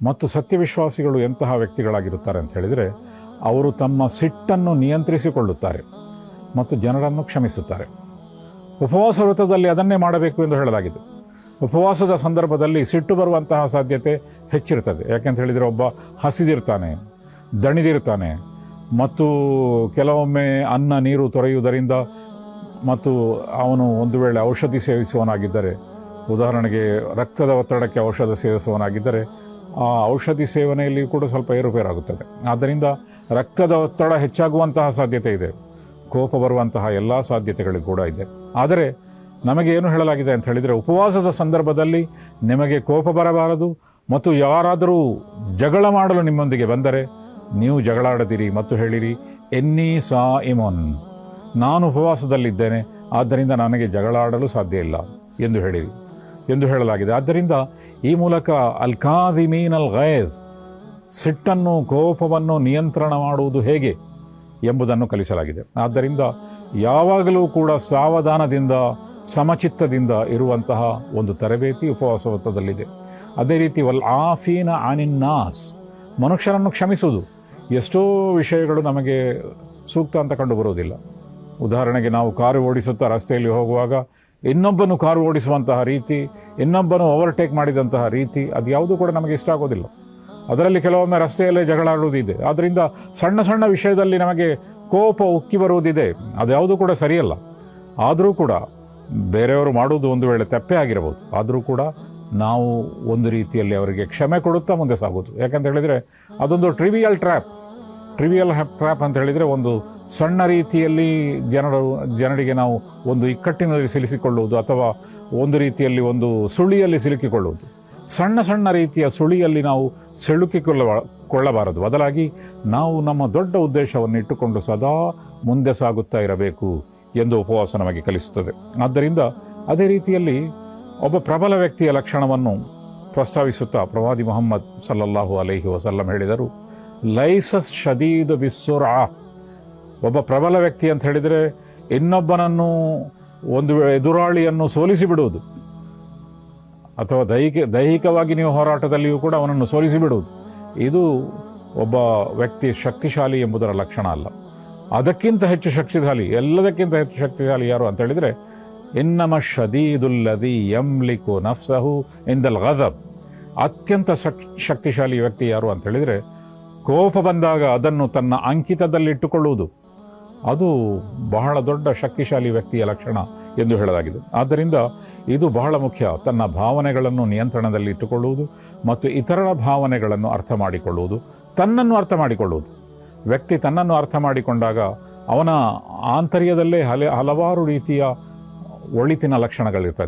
ಮತ್ತು ಸತ್ಯವಿಶ್ವಾಸಿಗಳು ಎಂತಹ ವ್ಯಕ್ತಿಗಳಾಗಿರುತ್ತಾರೆ ಅಂತ ಹೇಳಿದರೆ, ಅವರು ತಮ್ಮ ಸಿಟ್ಟನ್ನು ನಿಯಂತ್ರಿಸಿಕೊಳ್ಳುತ್ತಾರೆ ಮತ್ತು ಜನರನ್ನು ಕ್ಷಮಿಸುತ್ತಾರೆ. ಉಪವಾಸ ವೃತ್ತದಲ್ಲಿ ಅದನ್ನೇ ಮಾಡಬೇಕು ಎಂದು ಹೇಳಲಾಗಿದೆ. ಉಪವಾಸದ ಸಂದರ್ಭದಲ್ಲಿ ಸಿಟ್ಟು ಬರುವಂತಹ ಸಾಧ್ಯತೆ ಹೆಚ್ಚಿರ್ತದೆ ಯಾಕೆಂತ ಹೇಳಿದರೆ ಒಬ್ಬ ಹಸಿದಿರ್ತಾನೆ, ದಣಿದಿರ್ತಾನೆ, ಮತ್ತು ಕೆಲವೊಮ್ಮೆ ಅನ್ನ ನೀರು ತೊರೆಯುವುದರಿಂದ ಮತ್ತು ಅವನು ಒಂದು ವೇಳೆ ಔಷಧಿ ಸೇವಿಸುವನಾಗಿದ್ದರೆ ಉದಾಹರಣೆಗೆ ರಕ್ತದ ಒತ್ತಡಕ್ಕೆ ಔಷಧ ಸೇವಿಸುವವನಾಗಿದ್ದರೆ ಆ ಔಷಧಿ ಸೇವನೆಯಲ್ಲಿ ಕೂಡ ಸ್ವಲ್ಪ ಏರುಪೇರಾಗುತ್ತದೆ ಆದ್ದರಿಂದ ರಕ್ತದ ಒತ್ತಡ ಹೆಚ್ಚಾಗುವಂತಹ ಸಾಧ್ಯತೆ ಇದೆ. ಕೋಪ ಬರುವಂತಹ ಎಲ್ಲ ಸಾಧ್ಯತೆಗಳು ಕೂಡ ಇದೆ. ಆದರೆ ನಮಗೆ ಏನು ಹೇಳಲಾಗಿದೆ ಅಂತ ಹೇಳಿದರೆ, ಉಪವಾಸದ ಸಂದರ್ಭದಲ್ಲಿ ನಿಮಗೆ ಕೋಪ ಬರಬಾರದು ಮತ್ತು ಯಾರಾದರೂ ಜಗಳ ಮಾಡಲು ನಿಮ್ಮೊಂದಿಗೆ ಬಂದರೆ ನೀವು ಜಗಳಾಡದಿರಿ ಮತ್ತು ಹೇಳಿರಿ, ಎನ್ನಿ ಸಾ ಇಮೋನ್. ನಾನು ಉಪವಾಸದಲ್ಲಿದ್ದೇನೆ, ಆದ್ದರಿಂದ ನನಗೆ ಜಗಳಾಡಲು ಸಾಧ್ಯ ಇಲ್ಲ ಎಂದು ಹೇಳಿರಿ. ಎಂದು ಹೇಳಲಾಗಿದೆ. ಆದ್ದರಿಂದ ಈ ಮೂಲಕ ಅಲ್ಕಾದಿಮೀನ್ ಅಲ್ ಗೈಜ್ ಸಿಟ್ಟನ್ನು, ಕೋಪವನ್ನು ನಿಯಂತ್ರಣ ಮಾಡುವುದು ಹೇಗೆ ಎಂಬುದನ್ನು ಕಲಿಸಲಾಗಿದೆ. ಆದ್ದರಿಂದ ಯಾವಾಗಲೂ ಕೂಡ ಸಾವಧಾನದಿಂದ, ಸಮಚಿತ್ತದಿಂದ ಇರುವಂತಹ ಒಂದು ತರಬೇತಿ ಉಪವಾಸ ವ್ರತದಲ್ಲಿದೆ ಅದೇ ರೀತಿ, ವಲ್ ಆಫೀನ ಆನಿನ್ನಾಸ್ ಮನುಷ್ಯರನ್ನು ಕ್ಷಮಿಸುವುದು. ಎಷ್ಟೋ ವಿಷಯಗಳು ನಮಗೆ ಸೂಕ್ತ ಅಂತ ಕಂಡು ಬರುವುದಿಲ್ಲ ಉದಾಹರಣೆಗೆ ನಾವು ಕಾರು ಓಡಿಸುತ್ತಾ ರಸ್ತೆಯಲ್ಲಿ ಹೋಗುವಾಗ ಇನ್ನೊಬ್ಬನು ಕಾರು ಓಡಿಸುವಂತಹ ರೀತಿ, ಇನ್ನೊಬ್ಬನು ಓವರ್ಟೇಕ್ ಮಾಡಿದಂತಹ ರೀತಿ, ಅದು ಯಾವುದೂ ಕೂಡ ನಮಗೆ ಇಷ್ಟ ಆಗೋದಿಲ್ಲ. ಅದರಲ್ಲಿ ಕೆಲವೊಮ್ಮೆ ರಸ್ತೆಯಲ್ಲೇ ಜಗಳ ಆಡುವುದಿದೆ ಆದ್ದರಿಂದ ಸಣ್ಣ ಸಣ್ಣ ವಿಷಯದಲ್ಲಿ ನಮಗೆ ಕೋಪ ಉಕ್ಕಿ ಬರುವುದಿದೆ. ಅದ್ಯಾವುದೂ ಕೂಡ ಸರಿಯಲ್ಲ. ಆದರೂ ಕೂಡ ಬೇರೆಯವರು ಮಾಡುವುದು ಒಂದು ವೇಳೆ ತಪ್ಪೇ ಆಗಿರಬಹುದು. ಆದರೂ ಕೂಡ ನಾವು ಒಂದು ರೀತಿಯಲ್ಲಿ ಅವರಿಗೆ ಕ್ಷಮೆ ಕೊಡುತ್ತಾ ಮುಂದೆ ಸಾಗೋದು ಯಾಕಂತ ಹೇಳಿದರೆ ಅದೊಂದು ಟ್ರಿವಿಯಲ್ ಟ್ರ್ಯಾಪ್ ಟ್ರಿವಿಯಲ್ ಟ್ರ್ಯಾಪ್ ಅಂತ ಹೇಳಿದರೆ ಒಂದು ಸಣ್ಣ ರೀತಿಯಲ್ಲಿ ಜನರು, ಜನರಿಗೆ ನಾವು ಒಂದು ಇಕ್ಕಟ್ಟಿನಲ್ಲಿ ಸಿಲಿಸಿಕೊಳ್ಳುವುದು ಅಥವಾ ಒಂದು ರೀತಿಯಲ್ಲಿ ಒಂದು ಸುಳಿಯಲ್ಲಿ ಸಿಲುಕಿಕೊಳ್ಳುವುದು. ಸಣ್ಣ ಸಣ್ಣ ರೀತಿಯ ಸುಳಿಯಲ್ಲಿ ನಾವು ಸಿಲುಕಿಕೊಳ್ಳ ಕೊಳ್ಳಬಾರದು. ಬದಲಾಗಿ ನಾವು ನಮ್ಮ ದೊಡ್ಡ ಉದ್ದೇಶವನ್ನು ಇಟ್ಟುಕೊಂಡು ಸದಾ ಮುಂದೆ ಸಾಗುತ್ತಾ ಇರಬೇಕು ಎಂದು ಉಪವಾಸ ನಮಗೆ ಕಲಿಸುತ್ತದೆ. ಆದ್ದರಿಂದ ಅದೇ ರೀತಿಯಲ್ಲಿ ಒಬ್ಬ ಪ್ರಬಲ ವ್ಯಕ್ತಿಯ ಲಕ್ಷಣವನ್ನು ಪ್ರಸ್ತಾವಿಸುತ್ತಾ ಪ್ರವಾದಿ ಮೊಹಮ್ಮದ್ ಸಲ್ಲಲ್ಲಾಹು ಅಲೈಹಿ ವಸಲ್ಲಂ ಹೇಳಿದರು, ಲೈಸಸ್ ಶದೀದ್ ಬಿಸ್ಸುರಾ ಒಬ್ಬ ಪ್ರಬಲ ವ್ಯಕ್ತಿ ಅಂತ ಹೇಳಿದರೆ ಇನ್ನೊಬ್ಬನನ್ನು ಒಂದು ಎದುರಾಳಿಯನ್ನು ಸೋಲಿಸಿ ಬಿಡುವುದು ಅಥವಾ ದೈಹಿಕ, ದೈಹಿಕವಾಗಿ ನೀವು ಹೋರಾಟದಲ್ಲಿಯೂ ಕೂಡ ಅವನನ್ನು ಸೋಲಿಸಿ ಬಿಡುವುದು ಇದು ಒಬ್ಬ ವ್ಯಕ್ತಿ ಶಕ್ತಿಶಾಲಿ ಎಂಬುದರ ಲಕ್ಷಣ ಅಲ್ಲ. ಅದಕ್ಕಿಂತ ಹೆಚ್ಚು ಶಕ್ತಿಶಾಲಿ, ಎಲ್ಲದಕ್ಕಿಂತ ಹೆಚ್ಚು ಶಕ್ತಿಶಾಲಿ ಯಾರು ಅಂತ ಹೇಳಿದರೆ, ಇನ್ನಮ ಶದೀದುಲ್ಲದಿ ಯಮ್ಲಿಕು ನಫ್ಸಹು ಇಂದಲ್ ಗಜಬ್ ಅತ್ಯಂತ ಶಕ್- ಶಕ್ತಿಶಾಲಿ ವ್ಯಕ್ತಿ ಯಾರು ಅಂತ ಹೇಳಿದರೆ, ಕೋಪ ಬಂದಾಗ ಅದನ್ನು ತನ್ನ ಅಂಕಿತದಲ್ಲಿಟ್ಟುಕೊಳ್ಳುವುದು. ಅದು ಬಹಳ ದೊಡ್ಡ ಶಕ್ತಿಶಾಲಿ ವ್ಯಕ್ತಿಯ ಲಕ್ಷಣ ಎಂದು ಹೇಳಲಾಗಿದೆ. ಆದ್ದರಿಂದ ಇದು ಬಹಳ ಮುಖ್ಯ. ತನ್ನ ಭಾವನೆಗಳನ್ನು ನಿಯಂತ್ರಣದಲ್ಲಿ ಇಟ್ಟುಕೊಳ್ಳುವುದು ಮತ್ತು ಇತರರ ಭಾವನೆಗಳನ್ನು ಅರ್ಥ ಮಾಡಿಕೊಳ್ಳುವುದು, ತನ್ನನ್ನು ಅರ್ಥ ಮಾಡಿಕೊಳ್ಳುವುದು. ವ್ಯಕ್ತಿ ತನ್ನನ್ನು ಅರ್ಥ ಮಾಡಿಕೊಂಡಾಗ ಅವನ ಆಂತರ್ಯದಲ್ಲೇ ಹಲೆ, ಹಲವಾರು ರೀತಿಯ ಒಳಿತಿನ ಲಕ್ಷಣಗಳಿರ್ತದೆ.